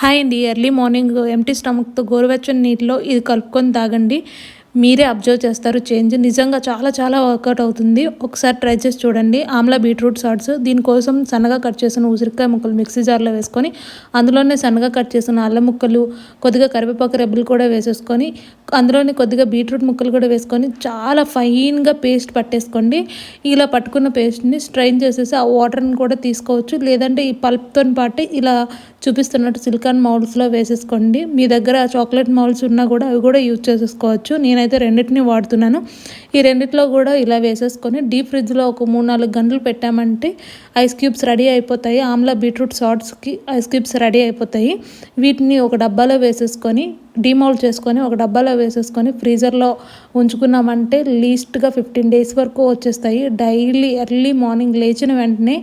Hi అండి early morning empty స్టమక్తో గోరువెచ్చని నీటిలో ఇది కలుపుకొని తాగండి. మీరే అబ్జర్వ్ చేస్తారు చేంజ్. నిజంగా చాలా చాలా వర్కౌట్ అవుతుంది. ఒకసారి ట్రై చేసి చూడండి. ఆమ్లా బీట్రూట్ సాట్స్ దీనికోసం సన్నగా కట్ చేసిన ఉసిరికాయ ముక్కలు మిక్సీ జార్లో వేసుకొని అందులోనే సన్నగా కట్ చేసిన అల్లం ముక్కలు కొద్దిగా కరివేపాకు రెబ్బలు కూడా వేసేసుకొని అందులోనే కొద్దిగా బీట్రూట్ ముక్కలు కూడా వేసుకొని చాలా ఫైన్గా పేస్ట్ పట్టేసుకోండి. ఇలా పట్టుకున్న పేస్ట్ని స్ట్రైన్ చేసేసి ఆ వాటర్ని కూడా తీసుకోవచ్చు. లేదంటే ఈ పల్ప్తో పాటు ఇలా చూపిస్తున్నట్టు సిలికాన్ మౌల్స్లో వేసేసుకోండి. మీ దగ్గర చాక్లెట్ మౌల్స్ ఉన్నా కూడా అవి కూడా యూజ్ చేసేసుకోవచ్చు. నేనైతే రెండింటిని వాడుతున్నాను. ఈ రెండిట్లో కూడా ఇలా వేసేసుకొని డీప్ ఫ్రిడ్జ్లో ఒక మూడు నాలుగు గంటలు పెట్టామంటే ఐస్ క్యూబ్స్ రెడీ అయిపోతాయి. ఆమ్లా బీట్రూట్ సాట్స్కి ఐస్ క్యూబ్స్ రెడీ అయిపోతాయి. వీటిని ఒక డబ్బాలో వేసేసుకొని డిమౌల్డ్ చేసుకొని ఒక డబ్బాలో వేసేసుకొని ఫ్రీజర్లో ఉంచుకున్నామంటే లీస్ట్గా ఫిఫ్టీన్ డేస్ వరకు వచ్చేస్తాయి. డైలీ ఎర్లీ మార్నింగ్ లేచిన వెంటనే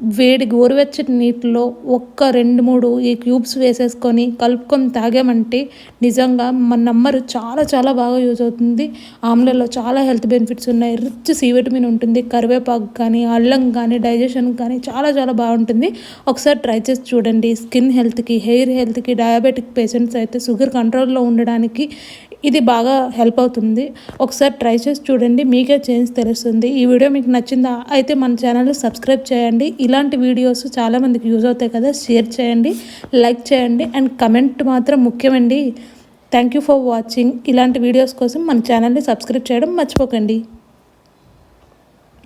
వేడి గోరువెచ్చటి నీటిలో ఒక్క రెండు మూడు ఈ క్యూబ్స్ వేసేసుకొని కలుపుకొని తాగామంటే నిజంగా మన నమ్మరు చాలా చాలా బాగా యూజ్ అవుతుంది. ఆమ్లలో చాలా హెల్త్ బెనిఫిట్స్ ఉన్నాయి. రిచ్ సి విటమిన్ ఉంటుంది. కరివేపాకు కానీ అల్లం కానీ డైజెషన్ కానీ చాలా చాలా బాగుంటుంది. ఒకసారి ట్రై చేసి చూడండి. స్కిన్ హెల్త్కి హెయిర్ హెల్త్కి డయాబెటిక్ పేషెంట్స్ అయితే షుగర్ కంట్రోల్లో ఉండడానికి ఇది బాగా హెల్ప్ అవుతుంది. ఒకసారి ట్రై చేసి చూడండి మీకే చేంజ్ తెలుస్తుంది. ఈ వీడియో మీకు నచ్చిందా? అయితే మన ఛానల్ సబ్స్క్రైబ్ చేయండి. ఇలాంటి వీడియోస్ చాలామందికి యూజ్ అవుతాయి కదా షేర్ చేయండి లైక్ చేయండి అండ్ కమెంట్ మాత్రం ముఖ్యమండి. థ్యాంక్ యూ ఫర్ వాచింగ్ ఇలాంటి వీడియోస్ కోసం మన ఛానల్ని సబ్స్క్రైబ్ చేయడం మర్చిపోకండి.